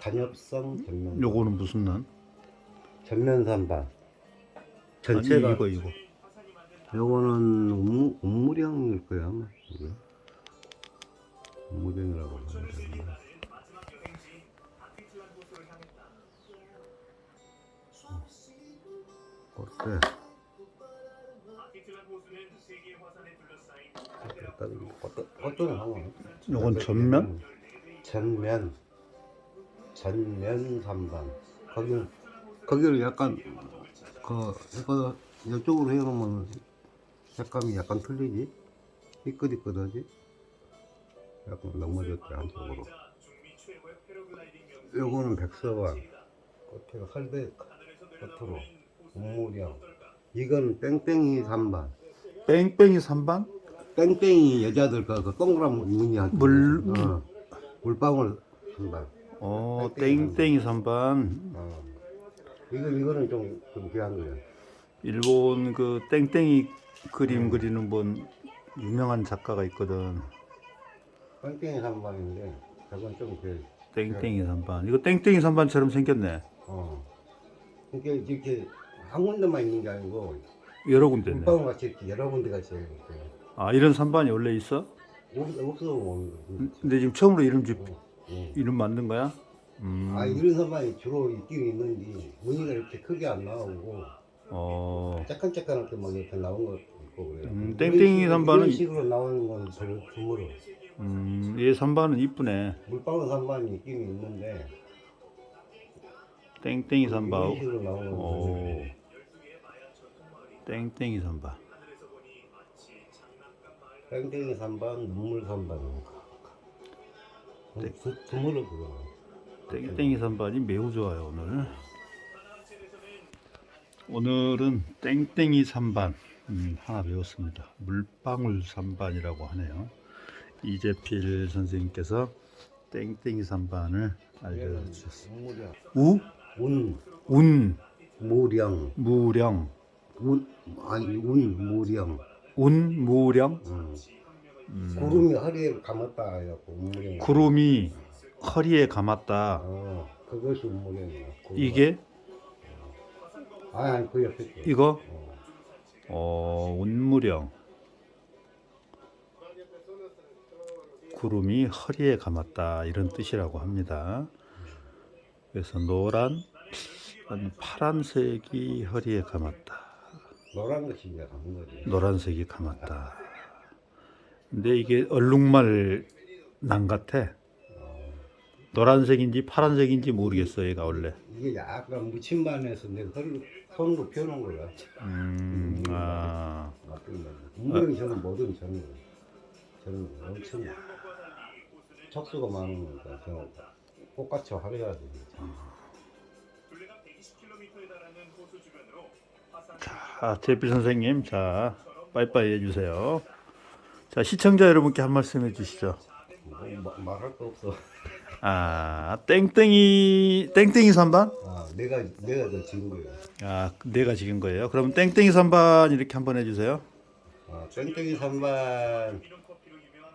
단엽성 전면 요거는 무슨 난? 전면 산반 아니 전체가 이거 이거. 요거는 옥무, 옥무령일 거야 아마 이거 옥무령이라고 하면 되나 꽃대 꽃대는 상관없어 요건 전면? 전면 전면 삼반 거기는 거기를 약간 그 이거 이쪽으로 해놓으면 색감이 약간 틀리지? 희끗희끗하지? 약간 넘어졌지 한쪽으로. 요거는 백서반 겉에가 설대 겉으로 우무령. 이건 뺑뺑이 삼반. 뺑뺑이 삼반? 뺑뺑이 여자들 그, 그 동그란 무늬 한 물- 어, 물방울 삼반 어 땡땡이 삼반. 어. 이거 이거는 좀, 좀 귀한 거야. 일본 그 땡땡이 그림 그리는 분 유명한 작가가 있거든. 뺑뺑이 삼반인데 저건 좀 그, 땡땡이 삼반. 이거 땡땡이 삼반처럼 생겼네. 어. 이게 이렇게 한 군데만 있는 게 아니고 여러 군데 있네. 물방울 같이 이렇게 여러 군데 같이 이렇게 아 이런 삼반이 원래 있어? 없- 없어 뭐. 근데 지금 처음으로 이름 집 응. 이름 만든 거야? 음. 아 이런 삼반이 주로 있긴 있는데 무늬가 이렇게 크게 안 나오고 어. 쬐끈쬐끈하게 막 이렇게 나온 그래요. 음, 땡땡이 이런 식으로- 삼반은- 이런 식으로 나오는 건 별로 드물어. 음, 얘 삼반은 이쁘네. 물방울 삼반이 있긴 있는데 땡땡이. 이런 식으로 나오는 건 오. 땡땡이 삼반. 땡땡이 삼반, 눈물 삼반. 네. 드- 드물어 그거. 땡땡이 삼반이 매우 좋아요 오늘. 오늘은 땡땡이 삼반 음, 하나 배웠습니다. 물방울 삼반이라고 하네요. 이재필 선생님께서 땡땡이 삼반을 알려주셨습니다. 우, 운, 운, 무령. 무령, 운, 아니 운, 무령. 운, 무령, 음. 구름이 허리에 감았다 해갖고 운무령. 구름이 허리에 감았다. 어, 그것이. 구름. 이게 아니 그 옆에 거. 이거 어. 어, 운무령. 구름이 허리에 감았다 이런 뜻이라고 합니다. 그래서 노란, 파란색이 허리에 감았다. 노란 것이 이제 감은 거지. 노란색이 감았다. 근데 이게 얼룩말 난 같아. 노란색인지 파란색인지 모르겠어 얘가 원래. 이게 약간 묻힌반에서 내가 허리 손으로 펴놓은 거야. 음, 아, 맞던 거. 운무령이 저는 뭐든 저는 저는 엄청 척수가 많은 거니까 저는 똑같이 화려하지. 참. 자, 제필 선생님, 자, 빠이빠이 해주세요. 자, 시청자 여러분께 한 말씀 해주시죠. 뭐, 마- 말할 거 없어. 아, 땡땡이, 땡땡이 삼반? 아, 내가 내가 더 지은 거야. 아, 내가 지은 거예요. 그럼 땡땡이 삼반 이렇게 한번 해주세요. 아, 땡땡이 삼반